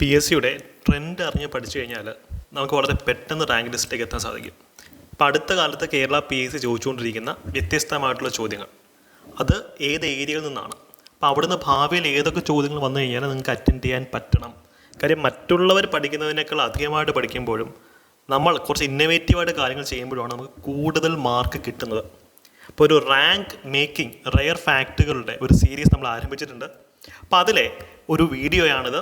P S സിയുടെ trend അറിഞ്ഞ് പഠിച്ചു കഴിഞ്ഞാൽ നമുക്ക് വളരെ പെട്ടെന്ന് റാങ്ക് ലിസ്റ്റിലേക്ക് എത്താൻ സാധിക്കും. ഇപ്പം അടുത്ത കാലത്ത് കേരള പി എസ് സി ചോദിച്ചുകൊണ്ടിരിക്കുന്ന വ്യത്യസ്തമായിട്ടുള്ള ചോദ്യങ്ങൾ. അത് ഏത് ഏരിയയിൽ നിന്നാണ്? അപ്പോൾ അവിടുന്ന് ഭാവിയിൽ ഏതൊക്കെ ചോദ്യങ്ങൾ വന്നു കഴിഞ്ഞാൽ നിങ്ങൾക്ക് അറ്റൻഡ് ചെയ്യാൻ പറ്റണം. കാര്യം മറ്റുള്ളവർ പഠിക്കുന്നതിനേക്കാൾ അധികമായിട്ട് പഠിക്കുമ്പോഴും നമ്മൾ കുറച്ച് ഇന്നവേറ്റീവായിട്ട് കാര്യങ്ങൾ ചെയ്യുമ്പോഴാണ് നമുക്ക് കൂടുതൽ മാർക്ക് കിട്ടുന്നത്. അപ്പോൾ ഒരു റാങ്ക് മേക്കിംഗ് റെയർ ഫാക്റ്റുകളുടെ ഒരു സീരീസ് നമ്മൾ ആരംഭിച്ചിട്ടുണ്ട്. അപ്പോൾ അതിലെ ഒരു വീഡിയോയാണിത്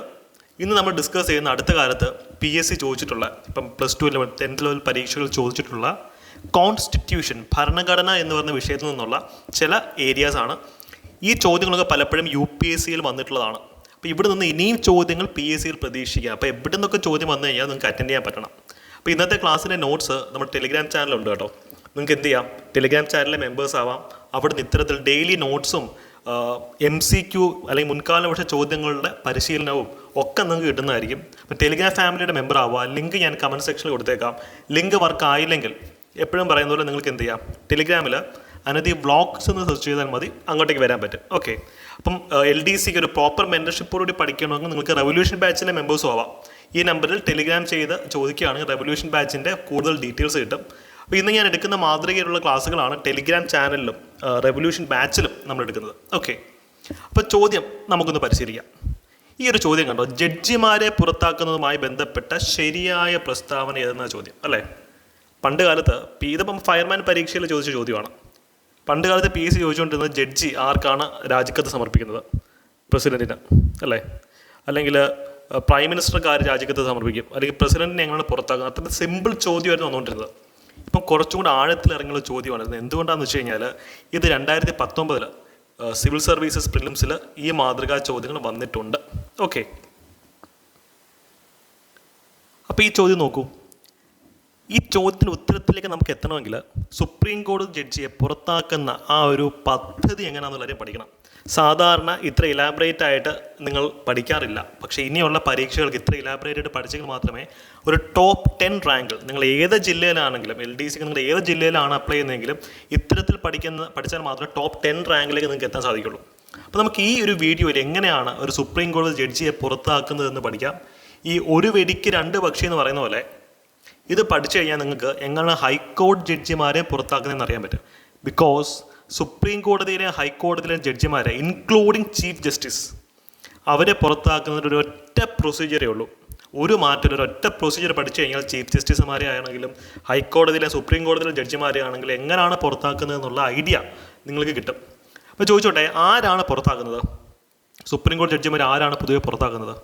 ഇന്ന് നമ്മൾ ഡിസ്കസ് ചെയ്യുന്ന അടുത്ത കാലത്ത് പി എസ് സി ചോദിച്ചിട്ടുള്ള ഇപ്പം plus two level tenth level പരീക്ഷകൾ ചോദിച്ചിട്ടുള്ള കോൺസ്റ്റിറ്റ്യൂഷൻ ഭരണഘടന എന്ന് പറയുന്ന വിഷയത്തിൽ നിന്നുള്ള ചില ഏരിയാസാണ് ഈ ചോദ്യങ്ങളൊക്കെ പലപ്പോഴും യു പി എസ് സിയിൽ വന്നിട്ടുള്ളതാണ്. അപ്പോൾ ഇവിടെ നിന്ന് ഇനിയും ചോദ്യങ്ങൾ പി എസ് സിയിൽ പ്രതീക്ഷിക്കുക അപ്പോൾ എവിടെ നിന്നൊക്കെ ചോദ്യം വന്നു കഴിഞ്ഞാൽ നിങ്ങൾക്ക് അറ്റൻഡ് ചെയ്യാൻ പറ്റണം. അപ്പോൾ ഇന്നത്തെ ക്ലാസ്സിന്റെ നോട്ട്സ് നമ്മുടെ ടെലിഗ്രാം ചാനലുണ്ട് കേട്ടോ. നിങ്ങൾക്ക് എന്ത് ചെയ്യാം? ടെലിഗ്രാം ചാനലിലെ മെമ്പേഴ്സ് ആവാം. അവിടെ ഇത്തരത്തിൽ ഡെയിലി നോട്ട്സും എം സി ക്യു അല്ലെങ്കിൽ മുൻകാല വർഷ ചോദ്യങ്ങളുടെ പരിശീലനവും ഒക്കെ നിങ്ങൾക്ക് കിട്ടുന്നതായിരിക്കും. അപ്പോൾ ടെലിഗ്രാം ഫാമിലിയുടെ മെമ്പർ ആവുക ലിങ്ക് ഞാൻ കമന്റ് സെക്ഷനിൽ കൊടുത്തേക്കാം. ലിങ്ക് വർക്ക് ആയില്ലെങ്കിൽ എപ്പോഴും പറയുന്ന പോലെ നിങ്ങൾക്ക് എന്ത് ചെയ്യാം? ടെലിഗ്രാമിൽ അനധി വ്ളോഗ്സ് എന്ന് സെർച്ച് ചെയ്താൽ മതി അങ്ങോട്ടേക്ക് വരാൻ പറ്റും. ഓക്കെ അപ്പം എൽ ഡി സിക്ക് ഒരു പ്രോപ്പർ മെന്റർഷിപ്പോടുകൂടി പഠിക്കണമെങ്കിൽ നിങ്ങൾക്ക് റെവല്യൂഷൻ ബാച്ചിലെ മെമ്പേഴ്സും ആവാം. ഈ നമ്പറിൽ ടെലിഗ്രാം ചെയ്ത് ചോദിക്കുകയാണെങ്കിൽ റെവല്യൂഷൻ ബാച്ചിന്റെ കൂടുതൽ ഡീറ്റെയിൽസ് കിട്ടും. അപ്പോൾ ഇന്ന് ഞാൻ എടുക്കുന്ന മാതൃകയിലുള്ള ക്ലാസ്സുകളാണ് ടെലിഗ്രാം ചാനലിലും റെവല്യൂഷൻ ബാച്ചിലും നമ്മൾ എടുക്കുന്നത്. ഓക്കെ. അപ്പോൾ ചോദ്യം നമുക്കൊന്ന് പരിശീലിക്കാം. ഈ ഒരു ചോദ്യം കണ്ടോ? ജഡ്ജിമാരെ പുറത്താക്കുന്നതുമായി ബന്ധപ്പെട്ട ശരിയായ പ്രസ്താവന ഏതെന്ന ചോദ്യം? അല്ലേ? പണ്ട് കാലത്ത് ഇതിപ്പം ഫയർമാൻ പരീക്ഷയിൽ ചോദിച്ച ചോദ്യമാണ്. പണ്ട് കാലത്ത് പി എസ് സി ചോദിച്ചുകൊണ്ടിരുന്നത് ജഡ്ജി ആർക്കാണ് രാജിക്കത്ത് സമർപ്പിക്കുന്നത്? പ്രസിഡന്റിന് അല്ലേ? അല്ലെങ്കിൽ പ്രൈം മിനിസ്റ്റർക്ക് ആര് രാജിക്കത്ത് സമർപ്പിക്കും. അല്ലെങ്കിൽ പ്രസിഡന്റിനെ എങ്ങനെയാണ് പുറത്താക്കുന്നത്? അത്ര സിമ്പിൾ ചോദ്യമായിരുന്നു വന്നുകൊണ്ടിരുന്നത്. ഇപ്പം കുറച്ചും കൂടെ ആഴത്തിലിറങ്ങിയുള്ള ചോദ്യമാണ് എന്തുകൊണ്ടാണെന്ന് വെച്ച് കഴിഞ്ഞാൽ ഇത് രണ്ടായിരത്തി പത്തൊമ്പതിൽ സിവിൽ സർവീസസ് പ്രിലിംസിൽ ഈ മാതൃകാ ചോദ്യങ്ങൾ വന്നിട്ടുണ്ട്. ഓക്കെ. അപ്പോൾ ഈ ചോദ്യം നോക്കൂ. ഈ ചോദ്യത്തിന്റെ ഉത്തരത്തിലേക്ക് നമുക്ക് എത്തണമെങ്കിൽ സുപ്രീം കോടതി ജഡ്ജിയെ പുറത്താക്കുന്ന ആ ഒരു പദ്ധതി എങ്ങനെയാണെന്നുള്ള കാര്യം പഠിക്കണം. സാധാരണ ഇത്ര ഇലാബറേറ്റ് ആയിട്ട് നിങ്ങൾ പഠിക്കാറില്ല. പക്ഷേ ഇനിയുള്ള പരീക്ഷകൾക്ക് ഇത്ര ഇലാബറേറ്റ് ആയിട്ട് പഠിച്ചെങ്കിൽ മാത്രമേ ഒരു ടോപ്പ് ടെൻ റാങ്കിൽ നിങ്ങൾ ഏത് ജില്ലയിലാണെങ്കിലും എൽ ഡി സിക്ക് നിങ്ങൾ ഏത് ജില്ലയിലാണ് അപ്ലൈ ചെയ്യുന്നതെങ്കിലും ഇത്തരത്തിൽ പഠിക്കുന്ന പഠിച്ചാൽ മാത്രമേ ടോപ്പ് ടെൻ റാങ്കിലേക്ക് നിങ്ങൾക്ക് എത്താൻ സാധിക്കുള്ളൂ. അപ്പോൾ നമുക്ക് ഈ ഒരു വീഡിയോയിൽ എങ്ങനെയാണ് ഒരു സുപ്രീം കോടതി ജഡ്ജിയെ പുറത്താക്കുന്നതെന്ന് പഠിക്കാം. ഈ ഒരു വെടിക്ക് രണ്ട് പക്ഷി എന്ന് പറയുന്ന പോലെ ഇത് പഠിച്ചു കഴിഞ്ഞാൽ നിങ്ങൾക്ക് എങ്ങനെ ഹൈക്കോടതി ജഡ്ജിമാരെ പുറത്താക്കുന്നതെന്ന് അറിയാൻ പറ്റും. ബിക്കോസ് സുപ്രീം കോടതിയിലെ ഹൈക്കോടതിയിലെ ജഡ്ജിമാരെ ഇൻക്ലൂഡിങ് ചീഫ് ജസ്റ്റിസ് അവരെ പുറത്താക്കുന്നതിന് ഒരു ഒറ്റ പ്രൊസീജിയറേ ഉള്ളൂ. ഒരു മാറ്റം ഒരു ഒറ്റ പ്രൊസീജിയർ പഠിച്ചു കഴിഞ്ഞാൽ ചീഫ് ജസ്റ്റിസുമാരെ ആണെങ്കിലും ഹൈക്കോടതിയിലെ സുപ്രീം കോടതിയിലെ ജഡ്ജിമാരെ ആണെങ്കിലും എങ്ങനെയാണ് പുറത്താക്കുന്നത് എന്നുള്ള ഐഡിയ നിങ്ങൾക്ക് കിട്ടും. അപ്പോൾ ചോദിച്ചോട്ടെ ആരാണ് പുറത്താക്കുന്നത്? സുപ്രീം കോടതി ജഡ്ജിമാർ ആരാണ് പൊതുവെ പുറത്താക്കുന്നത്?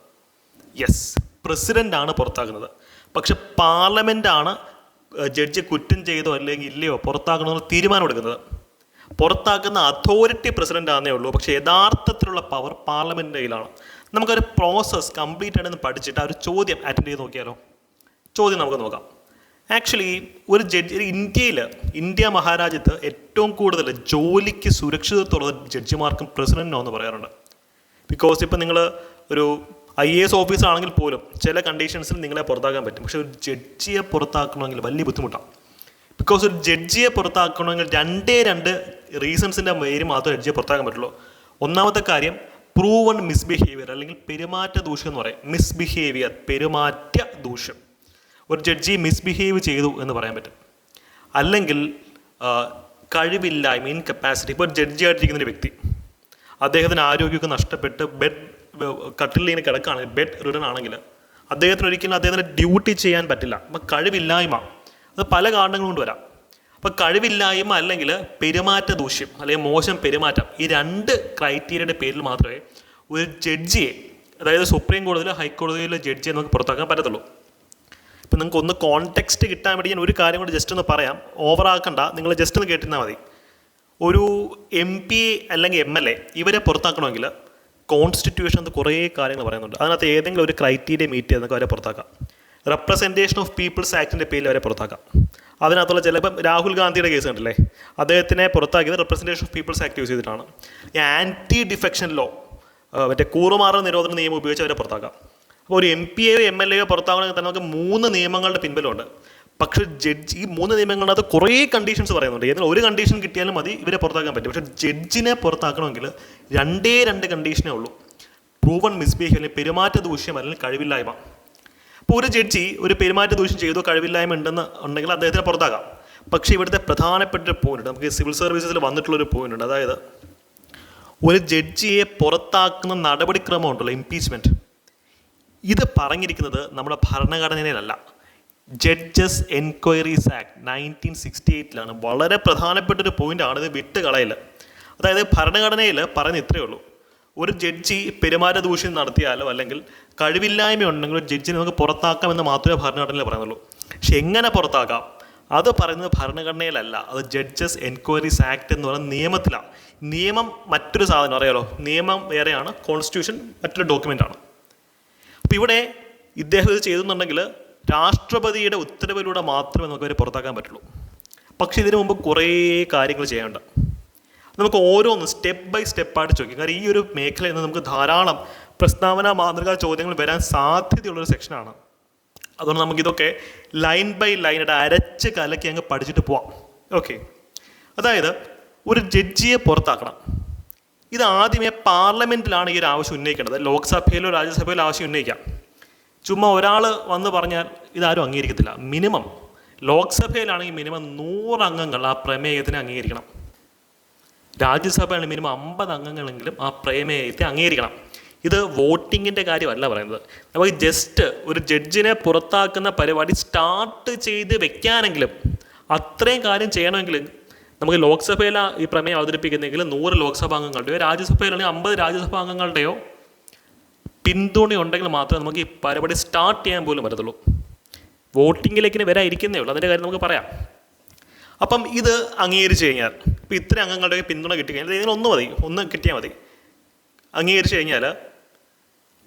യെസ് പ്രസിഡന്റ് ആണ് പുറത്താക്കുന്നത്. പക്ഷെ പാർലമെന്റാണ് ജഡ്ജി കുറ്റം ചെയ്തോ അല്ലെങ്കിൽ ഇല്ലയോ പുറത്താക്കണമെന്ന് തീരുമാനം എടുക്കുന്നത്. പുറത്താക്കുന്ന അതോറിറ്റി പ്രസിഡന്റ് ആണെന്നേ ഉള്ളൂ. പക്ഷേ യഥാർത്ഥത്തിലുള്ള പവർ പാർലമെന്റിന്റെ കയ്യിലാണ് നമുക്കൊരു പ്രോസസ്സ് കംപ്ലീറ്റ് ആണെന്ന് പഠിച്ചിട്ട് ആ ഒരു ചോദ്യം അറ്റൻഡ് ചെയ്ത് നോക്കിയാലോ? ചോദ്യം നമുക്ക് നോക്കാം. ആക്ച്വലി ഒരു ജഡ്ജി ഇന്ത്യയിൽ ഇന്ത്യ മഹാരാജ്യത്ത് ഏറ്റവും കൂടുതൽ ജോലിക്ക് സുരക്ഷിതത്വമുള്ള ജഡ്ജിമാർക്കും പ്രസിഡന്റിനോ എന്ന് പറയാറുണ്ട്. ബിക്കോസ് ഇപ്പം നിങ്ങൾ ഒരു ഐ എ എസ് ഓഫീസർ ആണെങ്കിൽ പോലും ചില കണ്ടീഷൻസിൽ നിങ്ങളെ പുറത്താക്കാൻ പറ്റും. പക്ഷേ ഒരു ജഡ്ജിയെ പുറത്താക്കണമെങ്കിൽ വലിയ ബുദ്ധിമുട്ടാണ്. ബിക്കോസ് ഒരു ജഡ്ജിയെ പുറത്താക്കണമെങ്കിൽ രണ്ടേ രണ്ട് റീസൺസിന്റെ പേര് മാത്രം ജഡ്ജിയെ പുറത്താക്കാൻ പറ്റുള്ളൂ. ഒന്നാമത്തെ കാര്യം പ്രൂവൺ മിസ്ബിഹേവിയർ അല്ലെങ്കിൽ പെരുമാറ്റ ദൂഷ്യം എന്ന് പറയും. മിസ്ബിഹേവിയർ പെരുമാറ്റ ദൂഷ്യം. ഒരു ജഡ്ജി മിസ്ബിഹേവ് ചെയ്തു എന്ന് പറയാൻ പറ്റും. അല്ലെങ്കിൽ കഴിവില്ലായ്മ ഇൻകപ്പാസിറ്റി ഇപ്പോൾ ഒരു ജഡ്ജിയായിട്ടിരിക്കുന്ന ഒരു വ്യക്തി. അദ്ദേഹത്തിന് ആരോഗ്യമൊക്കെ നഷ്ടപ്പെട്ട് ബെഡ് കട്ടിലിൽ ഇങ്ങനെ കിടക്കുകയാണെങ്കിൽ ബെഡ് റിഡൻ ആണെങ്കിൽ അദ്ദേഹത്തിന് ഒരിക്കലും അദ്ദേഹത്തിന്റെ ഡ്യൂട്ടി ചെയ്യാൻ പറ്റില്ല. അപ്പം കഴിവില്ലായ്മ അത് പല കാരണങ്ങൾ കൊണ്ട് വരാം. അപ്പം കഴിവില്ലായ്മ അല്ലെങ്കിൽ പെരുമാറ്റ ദൂഷ്യം അല്ലെങ്കിൽ മോശം പെരുമാറ്റം ഈ രണ്ട് ക്രൈറ്റീരിയയുടെ പേരിൽ മാത്രമേ ഒരു ജഡ്ജിയെ അതായത് സുപ്രീം കോടതിയിലോ ഹൈക്കോടതിയിലോ ജഡ്ജിയെ നമുക്ക് പുറത്താക്കാൻ പറ്റത്തുള്ളൂ. ഇപ്പം നിങ്ങൾക്ക് ഒന്ന് കോൺടെക്സ്റ്റ് കിട്ടാൻ വേണ്ടി ഞാൻ ഒരു കാര്യം കൂടി ജസ്റ്റ് ഒന്ന് പറയാം. ഓവറാക്കണ്ട നിങ്ങൾ ജസ്റ്റ് ഒന്ന് കേട്ടിരുന്നാൽ മതി. ഒരു എം പി അല്ലെങ്കിൽ എം എൽ എ ഇവരെ പുറത്താക്കണമെങ്കിൽ കോൺസ്റ്റിറ്റ്യൂഷൻ കുറേ കാര്യങ്ങൾ പറയുന്നുണ്ട്. അതിനകത്ത് ഏതെങ്കിലും ഒരു ക്രൈറ്റീരിയ മീറ്റ് ചെയ്ത് നമുക്ക് അവരെ പുറത്താക്കാം. റെപ്രസെന്റേഷൻ ഓഫ് പീപ്പിൾസ് ആക്ടിന്റെ പേരിൽ അവരെ പുറത്താക്കാം. അതിനകത്തുള്ള ചിലപ്പം രാഹുൽ ഗാന്ധിയുടെ കേസ് കണ്ടില്ലേ അദ്ദേഹത്തിനെ പുറത്താക്കിയത് representation of peoples act use ചെയ്തിട്ടാണ്. ഈ ആന്റി ഡിഫെക്ഷൻ ലോ മറ്റേ കൂറുമാറ നിരോധന നിയമം ഉപയോഗിച്ച് അവരെ പുറത്താക്കാം. അപ്പോൾ ഒരു എം പി എയോ എം എൽ എയോ പുറത്താകണമെങ്കിൽ തന്നെ നമുക്ക് മൂന്ന് നിയമങ്ങളുടെ പിൻബലമുണ്ട്. പക്ഷേ ജഡ്ജ് ഈ മൂന്ന് നിയമങ്ങളിനകത്ത് കുറേ കണ്ടീഷൻസ് പറയുന്നുണ്ട്. ഏതെങ്കിലും ഒരു കണ്ടീഷൻ കിട്ടിയാലും മതി ഇവരെ പുറത്താക്കാൻ പറ്റും പക്ഷേ ജഡ്ജിനെ പുറത്താക്കണമെങ്കിൽ രണ്ടേ രണ്ട് കണ്ടീഷനേ ഉള്ളൂ. പ്രൂവൺ മിസ്ബിഹേവ് അല്ലെങ്കിൽ പെരുമാറ്റ ദൂഷ്യം അല്ലെങ്കിൽ കഴിവില്ലായ്മ. അപ്പോൾ ഒരു ജഡ്ജി ഒരു പെരുമാറ്റ ദൂഷ്യം ചെയ്തു കഴിവില്ലായ്മ ഉണ്ടെന്ന് ഉണ്ടെങ്കിൽ അദ്ദേഹത്തിന് പുറത്താകാം. പക്ഷേ ഇവിടുത്തെ പ്രധാനപ്പെട്ട ഒരു പോയിന്റ് നമുക്ക് സിവിൽ സർവീസസിൽ വന്നിട്ടുള്ളൊരു പോയിന്റ് ഉണ്ട്. അതായത് ഒരു ജഡ്ജിയെ പുറത്താക്കുന്ന നടപടിക്രമം ഉണ്ടല്ലോ ഇംപീച്ച്മെന്റ് ഇത് പറഞ്ഞിരിക്കുന്നത് നമ്മുടെ ഭരണഘടനയിലല്ല. Judges enquiries act nineteen sixty എയ്റ്റിലാണ് വളരെ പ്രധാനപ്പെട്ട ഒരു പോയിന്റാണ് ഇത് വിട്ട് കളയൽ അതായത് ഭരണഘടനയിൽ പറയുന്ന ഇത്രയേ ഉള്ളൂ. ഒരു ജഡ്ജി പെരുമാറ്റ ദൂഷ്യം നടത്തിയാലോ അല്ലെങ്കിൽ കഴിവില്ലായ്മ ഉണ്ടെങ്കിൽ ഒരു ജഡ്ജിനെ നമുക്ക് പുറത്താക്കാം എന്ന് മാത്രമേ ഭരണഘടനയിൽ പറയുന്നുള്ളൂ. പക്ഷെ എങ്ങനെ പുറത്താക്കാം? അത് പറയുന്നത് ഭരണഘടനയിലല്ല. അത് ജഡ്ജസ് എൻക്വയറീസ് ആക്ട് എന്ന് പറയുന്ന നിയമത്തിലാണ്. നിയമം മറ്റൊരു സാധനം അറിയാലോ? നിയമം വേറെയാണ് കോൺസ്റ്റിറ്റ്യൂഷൻ മറ്റൊരു ഡോക്യുമെന്റാണ് അപ്പോൾ ഇവിടെ ഇദ്ദേഹം ഇത് ചെയ്തെന്നുണ്ടെങ്കിൽ രാഷ്ട്രപതിയുടെ ഉത്തരവിലൂടെ മാത്രമേ നമുക്ക് അവരെ പുറത്താക്കാൻ പറ്റുള്ളൂ. പക്ഷേ ഇതിനു മുമ്പ് കുറേ കാര്യങ്ങൾ ചെയ്യാനുണ്ട്. നമുക്ക് ഓരോന്ന് സ്റ്റെപ്പ് ബൈ സ്റ്റെപ്പായിട്ട് ചോദിക്കും. കാരണം ഈ ഒരു മേഖലയിൽ നിന്ന് നമുക്ക് ധാരാളം പ്രസ്താവന മാതൃകാ ചോദ്യങ്ങൾ വരാൻ സാധ്യതയുള്ളൊരു സെക്ഷനാണ് അതുകൊണ്ട് നമുക്കിതൊക്കെ ലൈൻ ബൈ ലൈനായിട്ട് അരച്ച് കലക്കി അങ്ങ് പഠിച്ചിട്ട് പോവാം. ഓക്കെ അതായത് ഒരു ജഡ്ജിയെ പുറത്താക്കണം. ഇത് ആദ്യമേ പാർലമെന്റിലാണ് ഈ ഒരു ആവശ്യം ഉന്നയിക്കേണ്ടത്. ലോക്സഭയിലോ രാജ്യസഭയിലോ ആവശ്യം ഉന്നയിക്കാം. ചുമ്മാ ഒരാൾ വന്ന് പറഞ്ഞാൽ ഇതാരും അംഗീകരിക്കത്തില്ല. മിനിമം ലോക്സഭയിലാണെങ്കിൽ മിനിമം നൂറ് അംഗങ്ങൾ ആ പ്രമേയത്തിന് അംഗീകരിക്കണം. രാജ്യസഭയാണ് മിനിമം അമ്പത് അംഗങ്ങളെങ്കിലും ആ പ്രമേയത്തെ അംഗീകരിക്കണം. ഇത് വോട്ടിങ്ങിന്റെ കാര്യമല്ല പറയുന്നത്. നമുക്ക് ജസ്റ്റ് ഒരു ജഡ്ജിനെ പുറത്താക്കുന്ന പരിപാടി സ്റ്റാർട്ട് ചെയ്ത് വെക്കാനെങ്കിലും അത്രയും കാര്യം ചെയ്യണമെങ്കിൽ നമുക്ക് ലോക്സഭയിൽ ഈ പ്രമേയം അവതരിപ്പിക്കുന്നെങ്കിൽ നൂറ് ലോക്സഭാ അംഗങ്ങളുടെയോ രാജ്യസഭയിലാണെങ്കിൽ അമ്പത് രാജ്യസഭാ അംഗങ്ങളുടെയോ പിന്തുണ ഉണ്ടെങ്കിൽ മാത്രമേ നമുക്ക് ഈ പരിപാടി സ്റ്റാർട്ട് ചെയ്യാൻ പോലും പറ്റത്തുള്ളൂ. വോട്ടിങ്ങിലേക്ക് ഇനി വരാതിരിക്കുന്നേ ഉള്ളൂ. അതിന്റെ കാര്യം നമുക്ക് പറയാം. അപ്പം ഇത് അംഗീകരിച്ച് കഴിഞ്ഞാൽ ഇപ്പം ഇത്ര അംഗങ്ങളുടെ പിന്തുണ കിട്ടി കഴിഞ്ഞാൽ ഇതിന് ഒന്ന് മതി ഒന്ന് കിട്ടിയാൽ മതി. അംഗീകരിച്ചു കഴിഞ്ഞാൽ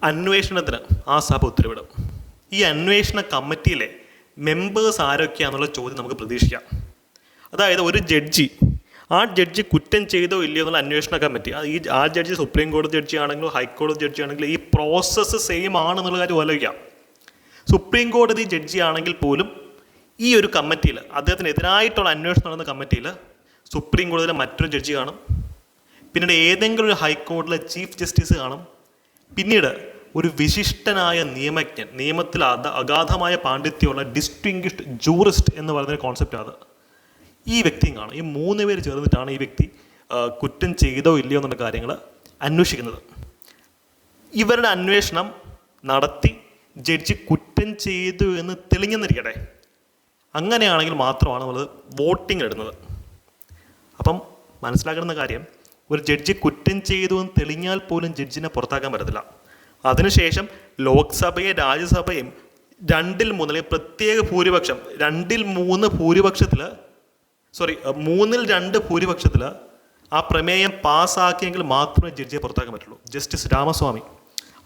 അന്വേഷണത്തിന് ആ സഭ ഉത്തരവിടും. ഈ അന്വേഷണ കമ്മിറ്റിയിലെ മെമ്പേഴ്സ് ആരൊക്കെയാണെന്നുള്ള ചോദ്യം നമുക്ക് പ്രതീക്ഷിക്കാം. അതായത് ഒരു ജഡ്ജി ആ ജഡ്ജി കുറ്റം ചെയ്തോ ഇല്ലയോ എന്നുള്ള അന്വേഷണ കമ്മിറ്റി ഈ ആ ജഡ്ജി സുപ്രീം കോടതി ജഡ്ജി ആണെങ്കിലും ഹൈക്കോടതി ജഡ്ജി ആണെങ്കിലും ഈ പ്രോസസ്സ് സെയിം ആണെന്നുള്ള കാര്യം ആലോചിക്കാം. സുപ്രീം കോടതി ജഡ്ജി ആണെങ്കിൽ പോലും ഈ ഒരു കമ്മിറ്റിയിൽ അദ്ദേഹത്തിന് എതിരായിട്ടുള്ള അന്വേഷണം നടന്ന കമ്മിറ്റിയിൽ സുപ്രീം കോടതിയിലെ മറ്റൊരു ജഡ്ജി കാണും. പിന്നീട് ഏതെങ്കിലും ഒരു ഹൈക്കോടതിയിലെ ചീഫ് ജസ്റ്റിസ് കാണും. പിന്നീട് ഒരു വിശിഷ്ടനായ നിയമജ്ഞൻ നിയമത്തിൽ അത അഗാധമായ പാണ്ഡിത്യമുള്ള ഡിസ്റ്റിങ്ഷ്ഡ് ജൂറിസ്റ്റ് എന്ന് പറയുന്ന കോൺസെപ്റ്റ് അത്. ഈ വ്യക്തിയും കാണും. ഈ മൂന്ന് പേര് ചേർന്നിട്ടാണ് ഈ വ്യക്തി കുറ്റം ചെയ്തോ ഇല്ലയോ എന്നുള്ള കാര്യങ്ങൾ അന്വേഷിക്കുന്നത്. ഇവരുടെ അന്വേഷണം നടത്തി ജഡ്ജി കുറ്റം ചെയ്തു എന്ന് തെളിഞ്ഞെന്നിരിക്കട്ടെ. അങ്ങനെയാണെങ്കിൽ മാത്രമാണ് നമ്മൾ വോട്ടിംഗ് ഇടുന്നത് അപ്പം മനസ്സിലാക്കുന്ന കാര്യം ഒരു ജഡ്ജി കുറ്റം ചെയ്തു എന്ന് തെളിഞ്ഞാൽ പോലും ജഡ്ജിനെ പുറത്താക്കാൻ പറ്റത്തില്ല. അതിനുശേഷം ലോക്സഭയും രാജ്യസഭയും രണ്ടിൽ മൂന്ന് അല്ലെങ്കിൽ പ്രത്യേക ഭൂരിപക്ഷം രണ്ടിൽ മൂന്ന് ഭൂരിപക്ഷത്തിൽ സോറി മൂന്നിൽ രണ്ട് ഭൂരിപക്ഷത്തിൽ ആ പ്രമേയം പാസ്സാക്കിയെങ്കിൽ മാത്രമേ ജഡ്ജിയെ പുറത്താക്കാൻ പറ്റുള്ളൂ. ജസ്റ്റിസ് രാമസ്വാമി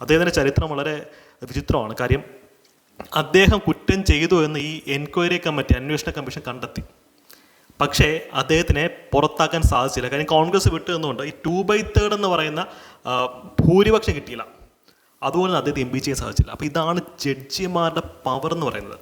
അദ്ദേഹത്തിന്റെ ചരിത്രം വളരെ വിചിത്രമാണ്. കാര്യം അദ്ദേഹം കുറ്റം ചെയ്തു എന്ന് ഈ എൻക്വയറി കമ്മിറ്റി അന്വേഷണ കമ്മീഷൻ കണ്ടെത്തി. പക്ഷേ അദ്ദേഹത്തിനെ പുറത്താക്കാൻ സാധിച്ചില്ല. കാര്യം കോൺഗ്രസ് വിട്ടു എന്നുകൊണ്ട് ഈ ടു ബൈ തേർഡ് എന്ന് പറയുന്ന ഭൂരിപക്ഷം കിട്ടിയില്ല. അതുപോലെ അദ്ദേഹത്തെ എം ചെയ്യാൻ സാധിച്ചില്ല. അപ്പോൾ ഇതാണ് ജഡ്ജിമാരുടെ പവർ എന്ന് പറയുന്നത്.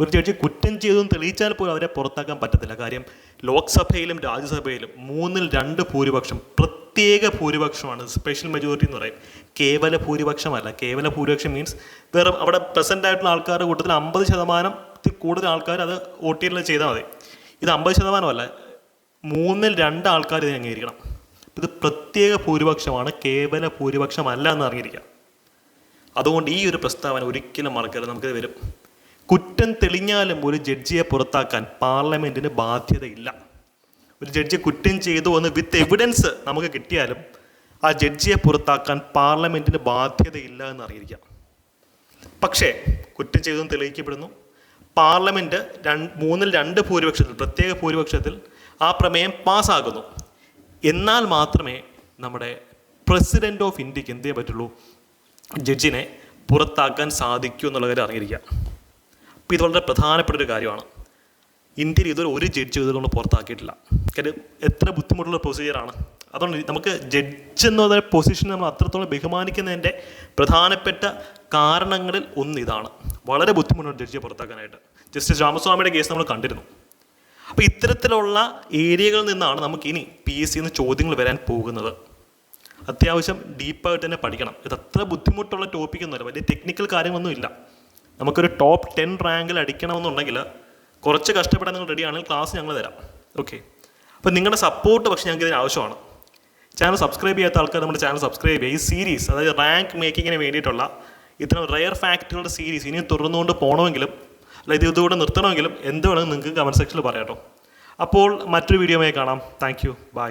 ഒരു ജഡ്ജി കുറ്റം ചെയ്തെന്ന് തെളിയിച്ചാൽ പോലും അവരെ പുറത്താക്കാൻ പറ്റത്തില്ല. കാര്യം ലോക്സഭയിലും രാജ്യസഭയിലും മൂന്നിൽ രണ്ട് ഭൂരിപക്ഷം പ്രത്യേക ഭൂരിപക്ഷമാണ്. സ്പെഷ്യൽ മെജോറിറ്റി എന്ന് പറയും. കേവല ഭൂരിപക്ഷമല്ല. കേവല ഭൂരിപക്ഷം മീൻസ് വേറെ അവിടെ പ്രസന്റ് ആയിട്ടുള്ള ആൾക്കാരുടെ കൂട്ടത്തിൽ അമ്പത് ശതമാനത്തിൽ കൂടുതൽ ആൾക്കാർ അത് വോട്ട് ചെയ്യുന്നത് ചെയ്താൽ മതി. ഇത് അമ്പത് ശതമാനമല്ല. മൂന്നിൽ രണ്ട് ആൾക്കാർ ഇതിനെ അംഗീകരിക്കണം. ഇത് പ്രത്യേക ഭൂരിപക്ഷമാണ് കേവല ഭൂരിപക്ഷമല്ല എന്ന് അറിഞ്ഞിരിക്കുക. അതുകൊണ്ട് ഈ ഒരു പ്രസ്താവന ഒരിക്കലും മറക്കരുത് നമുക്ക് വരും. കുറ്റം തെളിഞ്ഞാലും ഒരു ജഡ്ജിയെ പുറത്താക്കാൻ പാർലമെന്റിന് ബാധ്യതയില്ല. ഒരു ജഡ്ജി കുറ്റം ചെയ്തു എന്ന് വിത്ത് എവിഡൻസ് നമുക്ക് കിട്ടിയാലും ആ ജഡ്ജിയെ പുറത്താക്കാൻ പാർലമെന്റിന് ബാധ്യതയില്ല എന്ന് അറിയിരിക്കാം പക്ഷേ കുറ്റം ചെയ്തെന്ന് തെളിയിക്കപ്പെടുന്നു. പാർലമെന്റ് രണ്ട് മൂന്നിൽ രണ്ട് ഭൂരിപക്ഷത്തിൽ പ്രത്യേക ഭൂരിപക്ഷത്തിൽ ആ പ്രമേയം പാസ്സാകുന്നു. എന്നാൽ മാത്രമേ നമ്മുടെ പ്രസിഡന്റ് ഓഫ് ഇന്ത്യയ്ക്ക് എന്ത് ചെയ്യാൻ പറ്റുള്ളൂ? ജഡ്ജിനെ പുറത്താക്കാൻ സാധിക്കൂ എന്നുള്ള കാര്യം അറിഞ്ഞിരിക്കുക. അപ്പോൾ ഇത് വളരെ പ്രധാനപ്പെട്ട ഒരു കാര്യമാണ്. ഇന്ത്യയിൽ ഇതുവരെ ഒരു ജഡ്ജ് ഇതുകൊണ്ട് പുറത്താക്കിയിട്ടില്ല. കാര്യം എത്ര ബുദ്ധിമുട്ടുള്ള പ്രൊസീജിയറാണ് അതുകൊണ്ട് നമുക്ക് ജഡ്ജ് എന്ന പൊസിഷൻ നമ്മൾ അത്രത്തോളം ബഹുമാനിക്കുന്നതിന്റെ പ്രധാനപ്പെട്ട കാരണങ്ങളിൽ ഒന്ന് ഇതാണ്. വളരെ ബുദ്ധിമുട്ടുണ്ട് ജഡ്ജിയെ പുറത്താക്കാനായിട്ട്. ജസ്റ്റിസ് രാമസ്വാമിയുടെ കേസ് നമ്മൾ കണ്ടിരുന്നു. അപ്പോൾ ഇത്തരത്തിലുള്ള ഏരിയകളിൽ നിന്നാണ് നമുക്ക് ഇനി പി എസ് സിന്ന് ചോദ്യങ്ങൾ വരാൻ പോകുന്നത്. അത്യാവശ്യം ഡീപ്പായിട്ട് തന്നെ പഠിക്കണം. ഇത് അത്ര ബുദ്ധിമുട്ടുള്ള ടോപ്പിക്കൊന്നുമല്ല വലിയ ടെക്നിക്കൽ കാര്യമൊന്നുമില്ല നമുക്കൊരു ടോപ്പ് ടെൻ റാങ്കിൽ അടിക്കണമെന്നുണ്ടെങ്കിൽ കുറച്ച് കഷ്ടപ്പെടാൻ നിങ്ങൾ റെഡിയാണെങ്കിൽ ക്ലാസ് ഞങ്ങൾ തരാം. ഓക്കെ അപ്പോൾ നിങ്ങളുടെ സപ്പോർട്ട് പക്ഷേ ഞങ്ങൾക്ക് ഇതിന് ആവശ്യമാണ്. ചാനൽ സബ്സ്ക്രൈബ് ചെയ്യാത്ത ആൾക്കാർ നമ്മുടെ ചാനൽ സബ്സ്ക്രൈബ് ചെയ്യുക. ഈ സീരീസ് അതായത് റാങ്ക് മേക്കിങ്ങിന് വേണ്ടിയിട്ടുള്ള ഇത്തരം റയർ ഫാക്റ്റുകളുടെ സീരീസ് ഇനി തുറന്നുകൊണ്ട് പോകണമെങ്കിലും അല്ല ഇത് ഇതുകൂടെ നിർത്തണമെങ്കിലും എന്ത് വേണമെങ്കിലും നിങ്ങൾക്ക് കമന്റ് സെക്ഷനിൽ പറയാം കേട്ടോ അപ്പോൾ മറ്റൊരു വീഡിയോമായി കാണാം. Thank you by